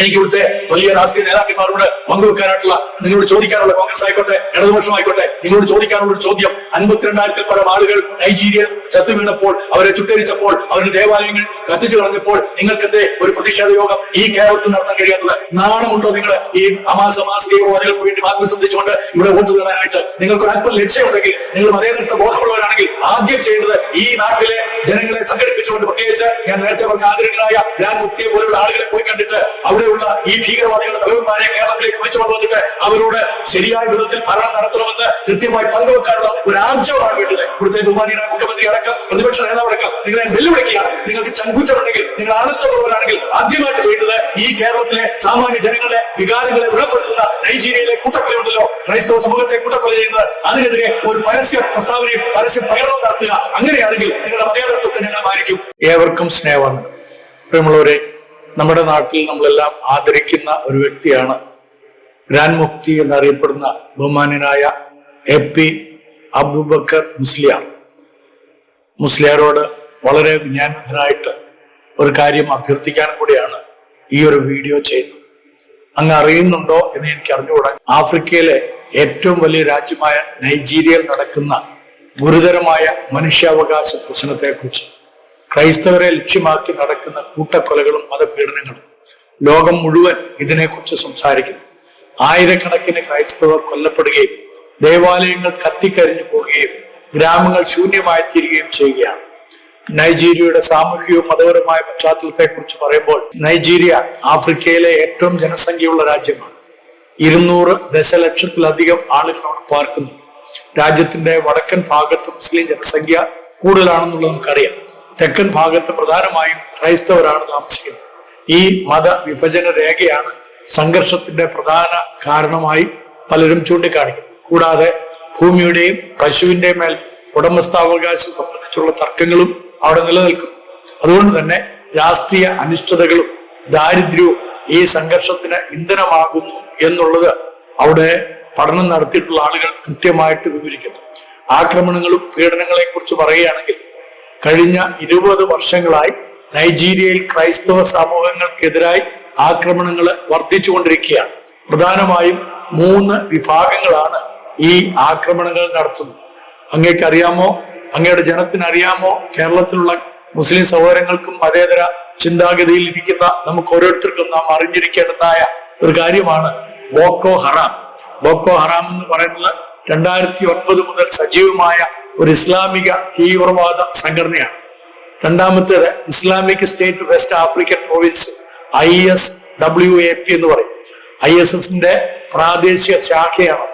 എനിക്ക് ഇവിടുത്തെ വലിയ രാഷ്ട്രീയ നേതാക്കന്മാരോട് പങ്കുവെക്കാനായിട്ടുള്ള നിങ്ങളോട് ചോദിക്കാനുള്ള കോൺഗ്രസ് ആയിക്കോട്ടെ ഇടതുപക്ഷം ആയിക്കോട്ടെ നിങ്ങളോട് ചോദിക്കാനുള്ള ഒരു ചോദ്യം. അൻപത്തിരണ്ടായിരത്തിൽ പരം ആളുകൾ നൈജീരിയ ചത്തു വീണപ്പോൾ അവരെ ചുട്ടരിച്ചപ്പോൾ അവരുടെ ദേവാലയങ്ങൾ കത്തിച്ചു കളഞ്ഞപ്പോൾ നിങ്ങൾക്കെതിരെ ഒരു പ്രതിഷേധ യോഗം ഈ കേരളത്തിൽ നടത്താൻ കഴിയാത്തത് നാണമുണ്ടോ നിങ്ങൾ ഈ അമാസ മാസ തീവ്രവാദികൾക്ക് വേണ്ടി മാത്രം ശ്രദ്ധിച്ചുകൊണ്ട് ഇവിടെ വോട്ട് നേടാനായിട്ട് നിങ്ങൾക്ക് അല്പം ലക്ഷ്യമുണ്ടെങ്കിൽ നിങ്ങൾ മതേതരത്വ ബോധമുള്ളവരാണെങ്കിൽ ആദ്യം ചെയ്യേണ്ടത് ഈ നാട്ടിലെ ജനങ്ങളെ സംഘടിപ്പിച്ചുകൊണ്ട് പ്രത്യേകിച്ച് ഞാൻ നേരത്തെ പറഞ്ഞ ആദരണീയനായ ഞാൻ മുക്തിയെ പോലുള്ള ആളുകളെ പോയി കണ്ടിട്ട് അവിടെയുള്ള ഈ ഭീകരവാദികളുടെ തലവന്മാരെ കേരളത്തിലേക്ക് വിളിച്ചുകൊണ്ട് വന്നിട്ട് അവരോട് ശരിയായ വിധത്തിൽ ഭരണം നടത്തണമെന്ന് കൃത്യമായി പങ്കുവെക്കാനുള്ള ഒരു ആർജവമാണ് വേണ്ടത്. ഇവിടുത്തെ ബഹുമാനിയുടെ മുഖ്യമന്ത്രി അടക്കം പ്രതിപക്ഷ നേതാവടക്കം നിങ്ങളെ വെല്ലുവിളിക്കുകയാണ്. നിങ്ങൾക്ക് ചങ്കൂറ്റമുണ്ടെങ്കിൽ നിങ്ങൾ ആണത്തുള്ളവരാണെങ്കിൽ ആദ്യമായിട്ട് ചെയ്യേണ്ടത് ഈ കേരളത്തിലെ സാമാന്യ ജനങ്ങളുടെ വികാരങ്ങളെ ഉൾപ്പെടുത്തുന്ന നൈജീരിയയിലെ കൂട്ടക്കൊലയുണ്ടല്ലോ. ക്രൈസ്തവ സമൂഹത്തെ കൂട്ടക്കൊല ചെയ്യുന്നത്. അതിനെതിരെ ഒരു പരസ്യ പ്രസ്താവനയും പരസ്യ പ്രകടനം നടത്തുക. അങ്ങനെയാണെങ്കിൽ നിങ്ങളുടെ മതേതൃത്വത്തെ ഞങ്ങൾ മാനിക്കും. ഏവർക്കും സ്നേഹമാണ്. പ്രിയമുള്ളവരെ നമ്മുടെ നാട്ടിൽ നമ്മളെല്ലാം ആദരിക്കുന്ന ഒരു വ്യക്തിയാണ് ഗ്രാൻഡ് മുഫ്തി എന്നറിയപ്പെടുന്ന ബഹുമാനനായ എ പി അബുബക്കർ മുസ്ലിയാർ. മുസ്ലിയാരോട് വളരെ വിജ്ഞാനത്തിനായിട്ട് ഒരു കാര്യം അഭ്യർത്ഥിക്കാൻ കൂടിയാണ് ഈ ഒരു വീഡിയോ ചെയ്യുന്നത്. അങ്ങ് അറിയുന്നുണ്ടോ എന്ന് എനിക്ക് അറിഞ്ഞുകൂടാ. ആഫ്രിക്കയിലെ ഏറ്റവും വലിയ രാജ്യമായ നൈജീരിയയിൽ നടക്കുന്ന ഗുരുതരമായ മനുഷ്യാവകാശ പ്രശ്നത്തെക്കുറിച്ച് ക്രൈസ്തവരെ ലക്ഷ്യമാക്കി നടക്കുന്ന കൂട്ടക്കൊലകളും മതപീഡനങ്ങളും ലോകം മുഴുവൻ ഇതിനെക്കുറിച്ച് സംസാരിക്കുന്നു. ആയിരക്കണക്കിന് ക്രൈസ്തവർ കൊല്ലപ്പെടുകയും ദേവാലയങ്ങൾ കത്തിക്കരിഞ്ഞു പോവുകയും ഗ്രാമങ്ങൾ ശൂന്യമായി തീരുകയും ചെയ്യുകയാണ്. നൈജീരിയയുടെ സാമൂഹികവും മതപരമായ പശ്ചാത്തലത്തെക്കുറിച്ച് പറയുമ്പോൾ നൈജീരിയ ആഫ്രിക്കയിലെ ഏറ്റവും ജനസംഖ്യയുള്ള രാജ്യമാണ്. ഇരുന്നൂറ് ദശലക്ഷത്തിലധികം ആളുകൾ അവിടെ പാർക്കുന്നുണ്ട്. രാജ്യത്തിന്റെ വടക്കൻ ഭാഗത്ത് മുസ്ലിം ജനസംഖ്യ കൂടുതലാണെന്നുള്ളത് നമുക്കറിയാം. തെക്കൻ ഭാഗത്ത് പ്രധാനമായും ക്രൈസ്തവരാണ് താമസിക്കുന്നത്. ഈ മത വിഭജന രേഖയാണ് സംഘർഷത്തിന്റെ പ്രധാന കാരണമായി പലരും ചൂണ്ടിക്കാണിക്കുന്നത്. കൂടാതെ ഭൂമിയുടെയും പശുവിന്റെ മേൽ ഉടമസ്ഥാവകാശം സംബന്ധിച്ചുള്ള തർക്കങ്ങളും അവിടെ നിലനിൽക്കുന്നു. അതുകൊണ്ട് തന്നെ രാഷ്ട്രീയ അനിഷ്ടതകളും ദാരിദ്ര്യവും ഈ സംഘർഷത്തിന് ഇന്ധനമാകുന്നു എന്നുള്ളത് അവിടെ പഠനം നടത്തിയിട്ടുള്ള ആളുകൾ കൃത്യമായിട്ട് വിവരിക്കുന്നു. ആക്രമണങ്ങളും പീഡനങ്ങളെ കുറിച്ച് പറയുകയാണെങ്കിൽ കഴിഞ്ഞ ഇരുപത് വർഷങ്ങളായി നൈജീരിയയിൽ ക്രൈസ്തവ സമൂഹങ്ങൾക്കെതിരായി ആക്രമണങ്ങൾ വർദ്ധിച്ചുകൊണ്ടിരിക്കുകയാണ്. പ്രധാനമായും മൂന്ന് വിഭാഗങ്ങളാണ് ഈ ആക്രമണങ്ങൾ നടത്തുന്നു. അങ്ങേക്ക് അറിയാമോ അങ്ങയുടെ ജനത്തിന് അറിയാമോ കേരളത്തിലുള്ള മുസ്ലിം സഹോദരങ്ങൾക്കും മതേതര ചിന്താഗതിയിൽ ഇരിക്കുന്ന നമുക്ക് ഓരോരുത്തർക്കും നാം അറിഞ്ഞിരിക്കേണ്ടതായ ഒരു കാര്യമാണ് ബോക്കോ ഹറാം. ബോക്കോ ഹറാം എന്ന് പറയുന്നത് രണ്ടായിരത്തി ഒൻപത് മുതൽ സജീവമായ ഒരു ഇസ്ലാമിക തീവ്രവാദ സംഘടനയാണ്. രണ്ടാമത്തേത് Islamic State West African province I S W A P എന്ന് പറയും. ഐ എസ് എസിന്റെ പ്രാദേശിക ശാഖയാണ്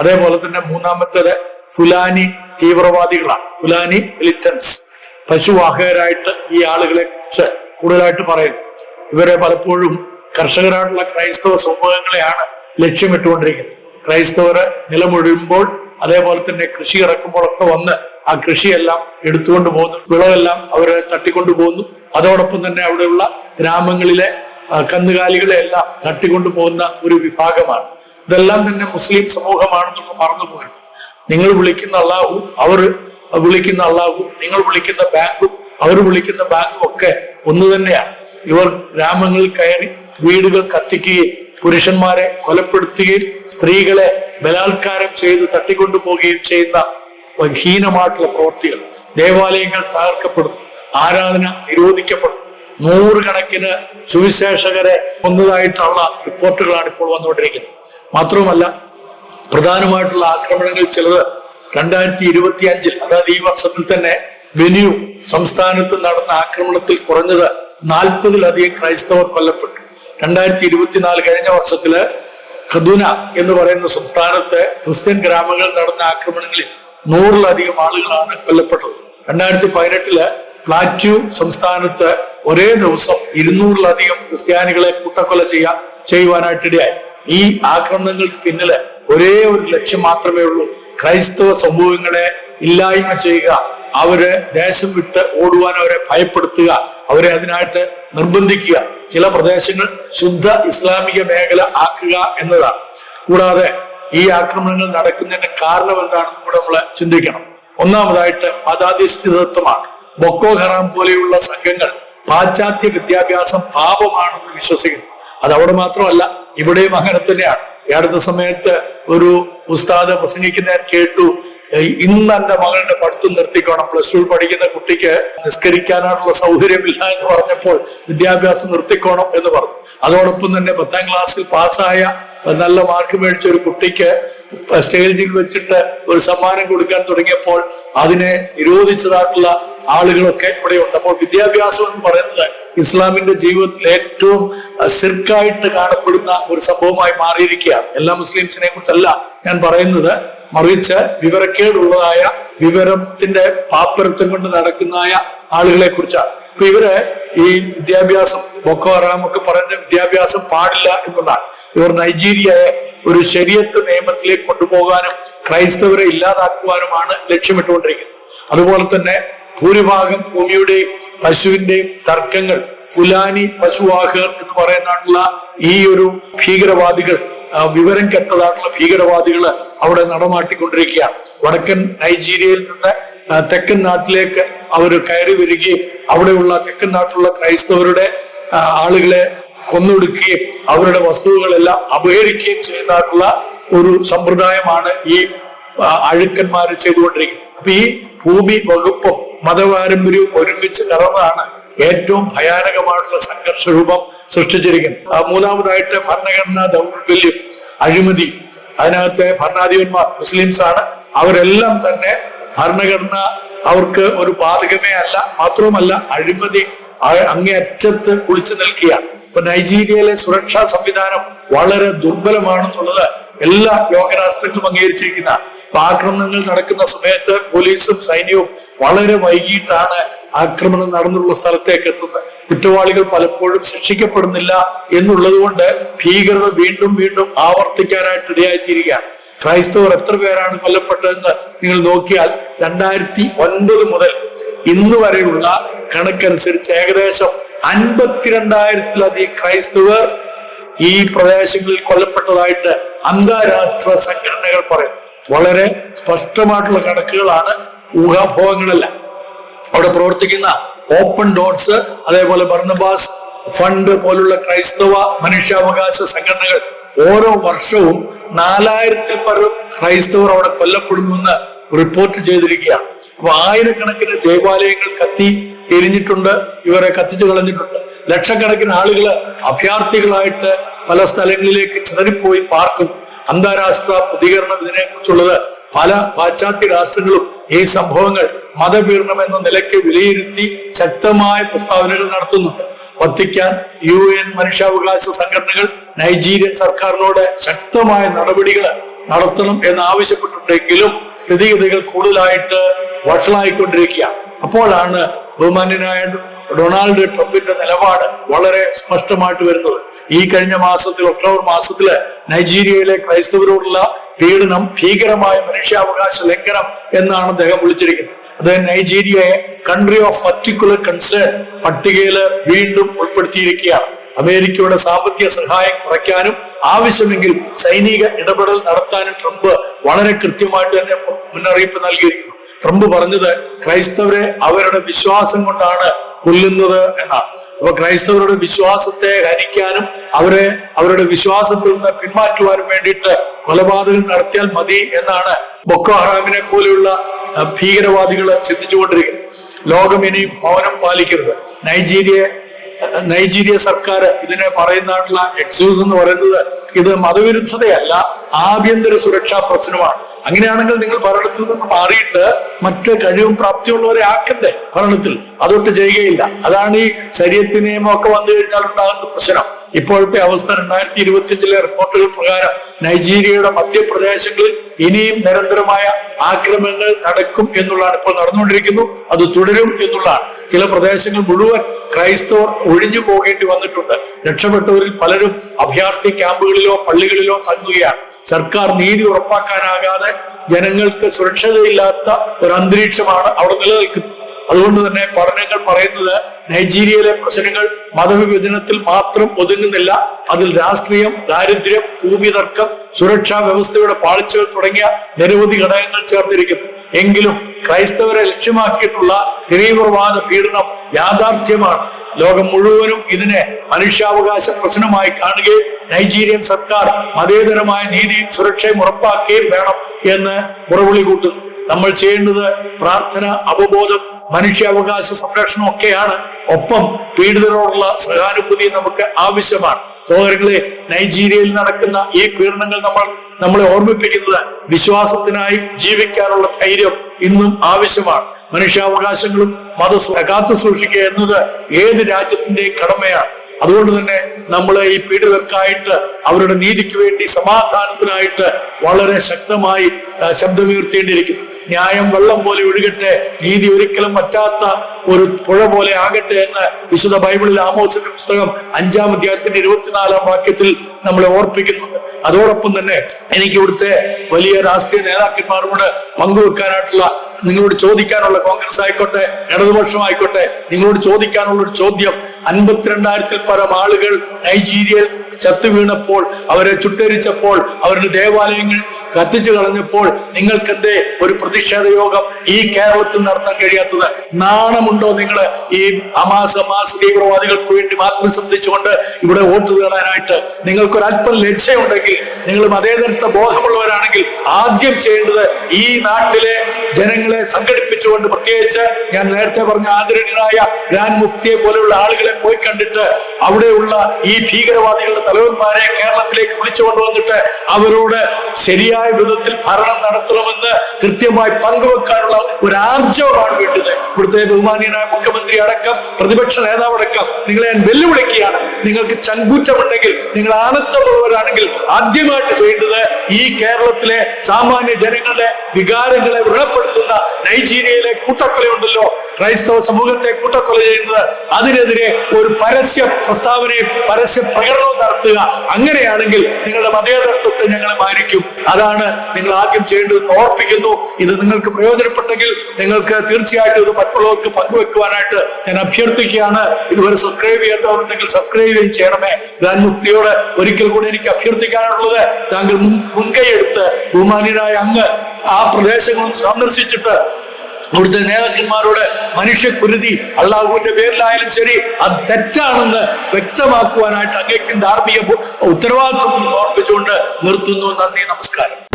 അതേപോലെ തന്നെ മൂന്നാമത്തേത് ഫുലാനി തീവ്രവാദികളാണ്. ഫുലാനി മിലിറ്റൻസ് പശുവാഹകരായിട്ട് ഈ ആളുകളെ കുറിച്ച് കൂടുതലായിട്ട് പറയുന്നു. ഇവരെ പലപ്പോഴും കർഷകരായിട്ടുള്ള ക്രൈസ്തവ സമൂഹങ്ങളെയാണ് ലക്ഷ്യമിട്ടുകൊണ്ടിരിക്കുന്നത് ക്രൈസ്തവര് നിലമൊഴിയുമ്പോൾ അതേപോലെ തന്നെ കൃഷി ഇറക്കുമ്പോഴൊക്കെ വന്ന് ആ കൃഷിയെല്ലാം എടുത്തുകൊണ്ട് പോകുന്നു. വിളവെല്ലാം അവരെ തട്ടിക്കൊണ്ടു പോകുന്നു. അതോടൊപ്പം തന്നെ അവിടെയുള്ള ഗ്രാമങ്ങളിലെ കന്നുകാലികളെല്ലാം തട്ടിക്കൊണ്ടു പോകുന്ന ഒരു വിഭാഗമാണ്. ഇതെല്ലാം തന്നെ മുസ്ലിം സമൂഹമാണെന്നുള്ള മറന്നു പോകരുത് നിങ്ങൾ വിളിക്കുന്ന അള്ളാഹു അവർ വിളിക്കുന്ന അള്ളാഹു നിങ്ങൾ വിളിക്കുന്ന ബാങ്കും അവർ വിളിക്കുന്ന ബാങ്കും ഒക്കെ ഒന്ന് തന്നെയാണ്. ഇവർ ഗ്രാമങ്ങളിൽ കയറി വീടുകൾ കത്തിക്കുകയും പുരുഷന്മാരെ കൊലപ്പെടുത്തുകയും സ്ത്രീകളെ ബലാത്കാരം ചെയ്ത് തട്ടിക്കൊണ്ടുപോകുകയും ചെയ്യുന്ന ഹീനമായിട്ടുള്ള പ്രവൃത്തികൾ. ദേവാലയങ്ങൾ തകർക്കപ്പെടും ആരാധന നിരോധിക്കപ്പെടും നൂറുകണക്കിന് സുവിശേഷകരെ കൊന്നതായിട്ടുള്ള റിപ്പോർട്ടുകളാണ് ഇപ്പോൾ വന്നുകൊണ്ടിരിക്കുന്നത്. മാത്രവുമല്ല പ്രധാനമായിട്ടുള്ള ആക്രമണങ്ങൾ ചിലത് രണ്ടായിരത്തി ഇരുപത്തി അഞ്ചിൽ അതായത് ഈ വർഷത്തിൽ തന്നെ വെനിയു സംസ്ഥാനത്ത് നടന്ന ആക്രമണത്തിൽ കുറഞ്ഞത് നാൽപ്പതിലധികം ക്രൈസ്തവർ കൊല്ലപ്പെട്ടു. രണ്ടായിരത്തി ഇരുപത്തിനാല് കഴിഞ്ഞ വർഷത്തിൽ ഖദുന എന്ന് പറയുന്ന സംസ്ഥാനത്ത് ക്രിസ്ത്യൻ ഗ്രാമങ്ങൾ നടന്ന ആക്രമണങ്ങളിൽ നൂറിലധികം ആളുകളാണ് കൊല്ലപ്പെട്ടത്. രണ്ടായിരത്തി പതിനെട്ടിൽ പ്ലാറ്റ്യൂ സംസ്ഥാനത്ത് ഒരേ ദിവസം ഇരുന്നൂറിലധികം ക്രിസ്ത്യാനികളെ കൂട്ടക്കൊല ചെയ്യാൻ ചെയ്യുവാനായിട്ടിടയായി. ഈ ആക്രമണങ്ങൾക്ക് പിന്നിൽ ഒരേ ഒരു ലക്ഷ്യം മാത്രമേ ഉള്ളൂ. ക്രൈസ്തവ സമൂഹങ്ങളെ ഇല്ലായ്മ ചെയ്യുക അവരെ ദേശം വിട്ട് ഓടുവാൻ അവരെ ഭയപ്പെടുത്തുക അവരെ അതിനായിട്ട് നിർബന്ധിക്കുക. ചില പ്രദേശങ്ങൾ ശുദ്ധ ഇസ്ലാമിക മേഖല ആക്കുക എന്നതാണ്. കൂടാതെ ഈ ആക്രമണങ്ങൾ നടക്കുന്നതിന്റെ കാരണം എന്താണെന്ന് കൂടെ നമ്മൾ ചിന്തിക്കണം. ഒന്നാമതായിട്ട് മതാധിഷ്ഠിതത്വമാണ് ബൊക്കോ ഹറാം പോലെയുള്ള സംഘങ്ങൾ പാശ്ചാത്യ വിദ്യാഭ്യാസം പാപമാണെന്ന് വിശ്വസിക്കുന്നു. അത് അവിടെ മാത്രമല്ല ഇവിടെയും അങ്ങനെ തന്നെയാണ്. അടുത്ത സമയത്ത് ഒരു ഉസ്താദ് പ്രസംഗിക്കുന്ന ഞാൻ കേട്ടു ഇന്ന് എന്റെ മകളുടെ പഠിത്തം നിർത്തിക്കോണം. പ്ലസ് ടു പഠിക്കുന്ന കുട്ടിക്ക് നിസ്കരിക്കാനുള്ള സൗകര്യമില്ല എന്ന് പറഞ്ഞപ്പോൾ വിദ്യാഭ്യാസം നിർത്തിക്കോണം എന്ന് പറഞ്ഞു. അതോടൊപ്പം തന്നെ പത്താം ക്ലാസ്സിൽ പാസ്സായ നല്ല മാർക്ക് മേടിച്ച ഒരു കുട്ടിക്ക് സ്റ്റേജിൽ വെച്ചിട്ട് ഒരു സമ്മാനം കൊടുക്കാൻ തുടങ്ങിയപ്പോൾ അതിനെ നിരോധിച്ചതായിട്ടുള്ള ആളുകളൊക്കെ ഇവിടെ ഉണ്ട് അപ്പോൾ വിദ്യാഭ്യാസം എന്ന് പറയുന്നത് ഇസ്ലാമിന്റെ ജീവിതത്തിൽ ഏറ്റവും സിർക്കായിട്ട് കാണപ്പെടുന്ന ഒരു സംഭവമായി മാറിയിരിക്കുകയാണ്. എല്ലാ മുസ്ലിംസിനെ കുറിച്ചല്ല ഞാൻ പറയുന്നത്. മറിച്ച് വിവരക്കേടുള്ളതായ വിവരത്തിന്റെ പാപ്പരത്വം കൊണ്ട് നടക്കുന്നതായ ആളുകളെ കുറിച്ചാണ്. അപ്പൊ ഇവർ ഈ വിദ്യാഭ്യാസം ബൊക്കോ ഒക്കെ പറയുന്ന വിദ്യാഭ്യാസം പാടില്ല എന്നുള്ളതാണ്. ഇവർ നൈജീരിയയെ ഒരു ശരീരത്ത് നിയമത്തിലേക്ക് കൊണ്ടുപോകാനും ക്രൈസ്തവരെ ഇല്ലാതാക്കുവാനുമാണ് ലക്ഷ്യമിട്ടുകൊണ്ടിരിക്കുന്നത്. അതുപോലെ തന്നെ ഭൂരിഭാഗം ഭൂമിയുടെയും പശുവിന്റെയും തർക്കങ്ങൾ ഫുലാനി പശുവാഹർ എന്ന് പറയുന്നതായിട്ടുള്ള ഈ ഒരു ഭീകരവാദികൾ വിവരം കെട്ടതായിട്ടുള്ള ഭീകരവാദികൾ അവിടെ നടമാട്ടിക്കൊണ്ടിരിക്കുകയാണ്. വടക്കൻ നൈജീരിയയിൽ നിന്ന് തെക്കൻ നാട്ടിലേക്ക് അവർ കയറി വരികയും അവിടെയുള്ള തെക്കൻ നാട്ടിലുള്ള ക്രൈസ്തവരുടെ ആളുകളെ കൊന്നൊടുക്കുകയും അവരുടെ വസ്തുക്കളെല്ലാം അപഹരിക്കുകയും ചെയ്യുന്നതായിട്ടുള്ള ഒരു സമ്പ്രദായമാണ് ഈ അഴുക്കന്മാർ ചെയ്തുകൊണ്ടിരിക്കുന്നത്. അപ്പൊ ഈ ഭൂമി വകുപ്പും മതപാരമ്പര്യവും ഒരുമിച്ച് കലർന്നതാണ് ഏറ്റവും ഭയാനകമായിട്ടുള്ള സംഘർഷ രൂപം സൃഷ്ടിച്ചിരിക്കുന്നത് മൂന്നാമതായിട്ട് ഭരണഘടനാ ദൗർബല്യം അഴിമതി. അതിനകത്തെ ഭരണാധിപന്മാർ മുസ്ലിംസ് ആണ് അവരെല്ലാം തന്നെ ഭരണഘടന അവർക്ക് ഒരു ബാധകമേ അല്ല മാത്രവുമല്ല അഴിമതി അങ്ങേയറ്റത്ത് കുളിച്ചു നിൽക്കുകയാണ്. ഇപ്പൊ നൈജീരിയയിലെ സുരക്ഷാ സംവിധാനം വളരെ ദുർബലമാണെന്നുള്ളത് എല്ലാ ലോകരാഷ്ട്രങ്ങളും അംഗീകരിച്ചിരിക്കുന്ന ആക്രമണങ്ങൾ നടക്കുന്ന സമയത്ത് പോലീസും സൈന്യവും വളരെ വൈകിട്ടാണ് ആക്രമണം നടന്നുള്ള സ്ഥലത്തേക്ക് എത്തുന്നത്. കുറ്റവാളികൾ പലപ്പോഴും ശിക്ഷിക്കപ്പെടുന്നില്ല എന്നുള്ളത് കൊണ്ട് ഭീകരത വീണ്ടും വീണ്ടും ആവർത്തിക്കാനായിട്ട് ഇടയായിത്തീരുകയാണ്. ക്രൈസ്തവർ എത്ര പേരാണ് കൊല്ലപ്പെട്ടതെന്ന് നിങ്ങൾ നോക്കിയാൽ രണ്ടായിരത്തി ഒൻപത് മുതൽ ഇന്ന് വരെയുള്ള കണക്കനുസരിച്ച് ഏകദേശം അൻപത്തിരണ്ടായിരത്തിലധികം ക്രൈസ്തവർ ഈ പ്രദേശങ്ങളിൽ കൊല്ലപ്പെട്ടതായിട്ട് അന്താരാഷ്ട്ര സംഘടനകൾ പറയും വളരെ സ്പഷ്ടമായിട്ടുള്ള കണക്കുകളാണ് ഊഹാഭോഗങ്ങളല്ല അവിടെ പ്രവർത്തിക്കുന്ന ഓപ്പൺ ഡോട്ട്സ് അതേപോലെ ബർണബാസ് ഫണ്ട് പോലുള്ള ക്രൈസ്തവ മനുഷ്യാവകാശ സംഘടനകൾ ഓരോ വർഷവും നാലായിരത്തിൽ പരം ക്രൈസ്തവർ അവിടെ കൊല്ലപ്പെടുന്നുവെന്ന് റിപ്പോർട്ട് ചെയ്തിരിക്കുകയാണ്. അപ്പൊ ആയിരക്കണക്കിന് ദേവാലയങ്ങൾ കത്തി എരിഞ്ഞിട്ടുണ്ട് ഇവരെ കത്തിച്ചു കളഞ്ഞിട്ടുണ്ട്. ലക്ഷക്കണക്കിന് ആളുകൾ അഭയാർത്ഥികളായിട്ട് പല സ്ഥലങ്ങളിലേക്ക് ചിതറിപ്പോയി പാർക്കുന്നു അന്താരാഷ്ട്ര പ്രതികരണം ഇതിനെക്കുറിച്ചുള്ളത് പല പാശ്ചാത്യ രാഷ്ട്രങ്ങളും ഈ സംഭവങ്ങൾ മതപീഡനം എന്ന നിലയ്ക്ക് വിലയിരുത്തി ശക്തമായ പ്രസ്താവനകൾ നടത്തുന്നുണ്ട്. വത്തിക്കാൻ യു എൻ മനുഷ്യാവകാശ സംഘടനകൾ നൈജീരിയൻ സർക്കാരിനോട് ശക്തമായ നടപടികൾ നടത്തണം എന്ന് ആവശ്യപ്പെട്ടിട്ടുണ്ടെങ്കിലും സ്ഥിതിഗതികൾ കൂടുതലായിട്ട് വഷളായിക്കൊണ്ടിരിക്കുകയാണ്. അപ്പോഴാണ് ബഹുമാന്യനായ ഡൊണാൾഡ് ട്രംപിന്റെ നിലപാട് വളരെ സ്പഷ്ടമായിട്ട് വരുന്നത്. ഈ കഴിഞ്ഞ മാസത്തിൽ ഒക്ടോബർ മാസത്തിൽ നൈജീരിയയിലെ ക്രൈസ്തവരോടുള്ള പീഡനം ഭീകരമായ മനുഷ്യാവകാശ ലംഘനം എന്നാണ് അദ്ദേഹം വിളിച്ചിരിക്കുന്നത്. അദ്ദേഹം നൈജീരിയയെ കൺട്രി ഓഫ് പർട്ടിക്കുലർ കൺസേൺ പട്ടികയിൽ വീണ്ടും ഉൾപ്പെടുത്തിയിരിക്കുകയാണ്. അമേരിക്കയുടെ സാമ്പത്തിക സഹായം കുറയ്ക്കാനും ആവശ്യമെങ്കിൽ സൈനിക ഇടപെടൽ നടത്താനും ട്രംപ് വളരെ കൃത്യമായിട്ട് തന്നെ മുന്നറിയിപ്പ് നൽകിയിരിക്കുന്നു. ട്രംപ് പറഞ്ഞത് ക്രൈസ്തവരെ അവരുടെ വിശ്വാസം കൊണ്ടാണ് കൊല്ലുന്നത് എന്നാണ്. അപ്പൊ ക്രൈസ്തവരുടെ വിശ്വാസത്തെ ഹനിക്കാനും അവരെ അവരുടെ വിശ്വാസത്തിൽ നിന്ന് പിന്മാറ്റുവാനും വേണ്ടിയിട്ട് കൊലപാതകം നടത്തിയാൽ മതി എന്നാണ് ബൊക്കോ ഹറാമിനെ പോലെയുള്ള ഭീകരവാദികൾ ചിന്തിച്ചുകൊണ്ടിരിക്കുന്നത്. ലോകം ഇനി മൗനം പാലിക്കരുത്. നൈജീരിയ നൈജീരിയ സർക്കാർ ഇതിനെ പറയുന്നതായിട്ടുള്ള എക്സ്ക്യൂസ് എന്ന് പറയുന്നത് ഇത് മതവിരുദ്ധതയല്ല ആഭ്യന്തര സുരക്ഷാ പ്രശ്നമാണ്. അങ്ങനെയാണെങ്കിൽ നിങ്ങൾ ഭരണത്തിൽ നിന്ന് മാറിയിട്ട് മറ്റ് കഴിവും പ്രാപ്തിയുള്ളവരെ ആക്കണ്ടേ ഭരണത്തിൽ? അതൊട്ട് ചെയ്യുകയില്ല അതാണ് ഈ ശരീരത്തി നിയമമൊക്കെ വന്നു കഴിഞ്ഞാൽ ഉണ്ടാകുന്ന പ്രശ്നം. ഇപ്പോഴത്തെ അവസ്ഥ രണ്ടായിരത്തി ഇരുപത്തിയഞ്ചിലെ റിപ്പോർട്ടുകൾ പ്രകാരം നൈജീരിയയുടെ മധ്യപ്രദേശങ്ങളിൽ ഇനിയും നിരന്തരമായ ആക്രമണങ്ങൾ നടക്കും എന്നുള്ളതാണ് ഇപ്പോൾ നടന്നുകൊണ്ടിരിക്കുന്നു. അത് തുടരും എന്നുള്ളതാണ്. ചില പ്രദേശങ്ങൾ മുഴുവൻ ക്രൈസ്തവർ ഒഴിഞ്ഞു പോകേണ്ടി വന്നിട്ടുണ്ട്. രക്ഷപ്പെട്ടവരിൽ പലരും അഭയാർത്ഥി ക്യാമ്പുകളിലോ പള്ളികളിലോ തങ്ങുകയാണ്. സർക്കാർ നീതി ഉറപ്പാക്കാനാകാതെ ജനങ്ങൾക്ക് സുരക്ഷിതയില്ലാത്ത ഒരു അന്തരീക്ഷമാണ് അവിടെ നിലനിൽക്കുന്നത്. അതുകൊണ്ട് തന്നെ പഠനങ്ങൾ പറയുന്നത് നൈജീരിയയിലെ പ്രശ്നങ്ങൾ മതവിഭജനത്തിൽ മാത്രം ഒതുങ്ങുന്നില്ല. അതിൽ രാഷ്ട്രീയം ദാരിദ്ര്യം ഭൂമി തർക്കം സുരക്ഷാ വ്യവസ്ഥയുടെ പാളിച്ചകൾ തുടങ്ങിയ നിരവധി ഘടകങ്ങൾ ചേർന്നിരിക്കുന്നു. എങ്കിലും ക്രൈസ്തവരെ ലക്ഷ്യമാക്കിയിട്ടുള്ള തീവ്രവാദ പീഡനം യാഥാർത്ഥ്യമാണ്. ലോകം മുഴുവനും ഇതിനെ മനുഷ്യാവകാശ പ്രശ്നമായി കാണുകയും നൈജീരിയൻ സർക്കാർ മതേതരമായ നീതിയും സുരക്ഷയും ഉറപ്പാക്കുകയും വേണം എന്ന് മുറവിളി കൂട്ടുന്നു. നമ്മൾ ചെയ്യേണ്ടത് പ്രാർത്ഥന അവബോധം മനുഷ്യാവകാശ സംരക്ഷണം ഒക്കെയാണ്. ഒപ്പം പീഡിതരോടുള്ള സഹാനുഭൂതി നമുക്ക് ആവശ്യമാണ്. സഹോദരങ്ങളെ നൈജീരിയയിൽ നടക്കുന്ന ഈ പീഡനങ്ങൾ നമ്മൾ നമ്മളെ ഓർമ്മിപ്പിക്കുന്നത് വിശ്വാസത്തിനായി ജീവിക്കാനുള്ള ധൈര്യം ഇന്നും ആവശ്യമാണ്. മനുഷ്യാവകാശങ്ങളും മത കാത്തു സൂക്ഷിക്കുക എന്നത് ഏത് രാജ്യത്തിന്റെയും കടമയാണ്? അതുകൊണ്ട് തന്നെ നമ്മൾ ഈ പീഡിതർക്കായിട്ട് അവരുടെ നീതിക്ക് വേണ്ടി സമാധാനത്തിനായിട്ട് വളരെ ശക്തമായി ശബ്ദമുയർത്തേണ്ടിയിരിക്കുന്നു. ന്യായം വെള്ളം പോലെ ഒഴുകട്ടെ നീതി ഒരിക്കലും പറ്റാത്ത ഒരു പുഴ പോലെ ആകട്ടെ എന്ന് വിശുദ്ധ ബൈബിളിൽ ആമോസിന്റെ പുസ്തകം അഞ്ചാം അധ്യായത്തിന്റെ ഇരുപത്തിനാലാം വാക്യത്തിൽ നമ്മളെ ഓർപ്പിക്കുന്നുണ്ട്. അതോടൊപ്പം തന്നെ എനിക്ക് ഇവിടുത്തെ വലിയ രാഷ്ട്രീയ നേതാക്കന്മാരോട് പങ്കുവെക്കാനായിട്ടുള്ള നിങ്ങളോട് ചോദിക്കാനുള്ള കോൺഗ്രസ് ആയിക്കോട്ടെ ഇടതുപക്ഷം ആയിക്കോട്ടെ നിങ്ങളോട് ചോദിക്കാനുള്ള ഒരു ചോദ്യം അൻപത്തിരണ്ടായിരത്തിൽ പരം ആളുകൾ നൈജീരിയയിൽ ചത്തു വീണപ്പോൾ അവരെ ചുട്ടരിച്ചപ്പോൾ അവരുടെ ദേവാലയങ്ങൾ കത്തിച്ചു കളഞ്ഞപ്പോൾ നിങ്ങൾക്കെന്തേ ഒരു പ്രതിഷേധ യോഗം ഈ കേരളത്തിൽ നടത്താൻ കഴിയാത്തത്? നാണമുണ്ടോ നിങ്ങൾ ഈ അമാസ മാസ തീവ്രവാദികൾക്ക് വേണ്ടി മാത്രം ശ്രദ്ധിച്ചുകൊണ്ട് ഇവിടെ വോട്ട് നേടാനായിട്ട് നിങ്ങൾക്കൊരല്പം ലക്ഷ്യമുണ്ടെങ്കിൽ നിങ്ങൾ മതേതരത്വ ബോധമുള്ളവരാണെങ്കിൽ ആദ്യം ചെയ്യേണ്ടത് ഈ നാട്ടിലെ ജനങ്ങളെ സംഘടിപ്പിച്ചുകൊണ്ട് പ്രത്യേകിച്ച് ഞാൻ നേരത്തെ പറഞ്ഞ ആദരണീയനായ ഗ്രാൻഡ് മുക്തിയെ പോലെയുള്ള ആളുകളെ പോയി കണ്ടിട്ട് അവിടെയുള്ള ഈ ഭീകരവാദികളുടെ തലവന്മാരെ കേരളത്തിലേക്ക് വിളിച്ചു കൊണ്ടുവന്നിട്ട് അവരോട് ശരിയായ വിധത്തിൽ ഭരണം നടത്തണമെന്ന് കൃത്യമായി പങ്കുവെക്കാനുള്ള ഒരു ആർജവമാണ് വേണ്ടത്. ഇവിടുത്തെ ബഹുമാനീയനായ മുഖ്യമന്ത്രി അടക്കം പ്രതിപക്ഷ നേതാവ് അടക്കം നിങ്ങളെ ഞാൻ വെല്ലുവിളിക്കുകയാണ്. നിങ്ങൾക്ക് ചങ്കൂറ്റമുണ്ടെങ്കിൽ നിങ്ങൾ ആണത്തമുള്ളവരാണെങ്കിൽ ആദ്യമായിട്ട് ചെയ്യേണ്ടത് ഈ കേരളത്തിലെ സാമാന്യ ജനങ്ങളുടെ വികാരങ്ങളെ വ്രണപ്പെടുത്തുന്ന നൈജീരിയയിലെ കൂട്ടക്കൊലയുണ്ടല്ലോ. ക്രൈസ്തവ സമൂഹത്തെ കൂട്ടക്കൊല ചെയ്യുന്നത്. അതിനെതിരെ ഒരു പരസ്യ പ്രസ്താവനയും പരസ്യ പ്രകടനവും നടത്തുക. അങ്ങനെയാണെങ്കിൽ നിങ്ങളുടെ മതേതരത്വത്തെ ഞങ്ങൾ മാനിക്കും. അതാണ് നിങ്ങൾ ആദ്യം ചെയ്യേണ്ടതെന്ന് ഓർപ്പിക്കുന്നു ഇത് നിങ്ങൾക്ക് പ്രയോജനപ്പെട്ടെങ്കിൽ നിങ്ങൾക്ക് തീർച്ചയായിട്ടും ഇത് മറ്റുള്ളവർക്ക് പങ്കുവെക്കുവാനായിട്ട് ഞാൻ അഭ്യർത്ഥിക്കുകയാണ് ഇതുവരെ സബ്സ്ക്രൈബ് ചെയ്യാത്തവരുണ്ടെങ്കിൽ സബ്സ്ക്രൈബ് ചെയ്യണമേ ഗ്രാൻഡ് മുഫ്തിയോട് ഒരിക്കൽ കൂടി എനിക്ക് അഭ്യർത്ഥിക്കാനുള്ളത് താങ്കൾ മുൻ- മുൻകൈ എടുത്ത് ബഹുമാന്യനായ അങ്ങ് ആ പ്രദേശങ്ങളും സന്ദർശിച്ചിട്ട് അവിടുത്തെ നേതാക്കന്മാരോട് മനുഷ്യക്കുരുതി അള്ളാഹുവിന്റെ പേരിലായാലും ശരി അത് തെറ്റാണെന്ന് വ്യക്തമാക്കുവാനായിട്ട് അങ്ങേക്കും ധാർമ്മിക ഉത്തരവാദിത്വം ഓർപ്പിച്ചുകൊണ്ട് നിർത്തുന്നു. നന്ദി നമസ്കാരം.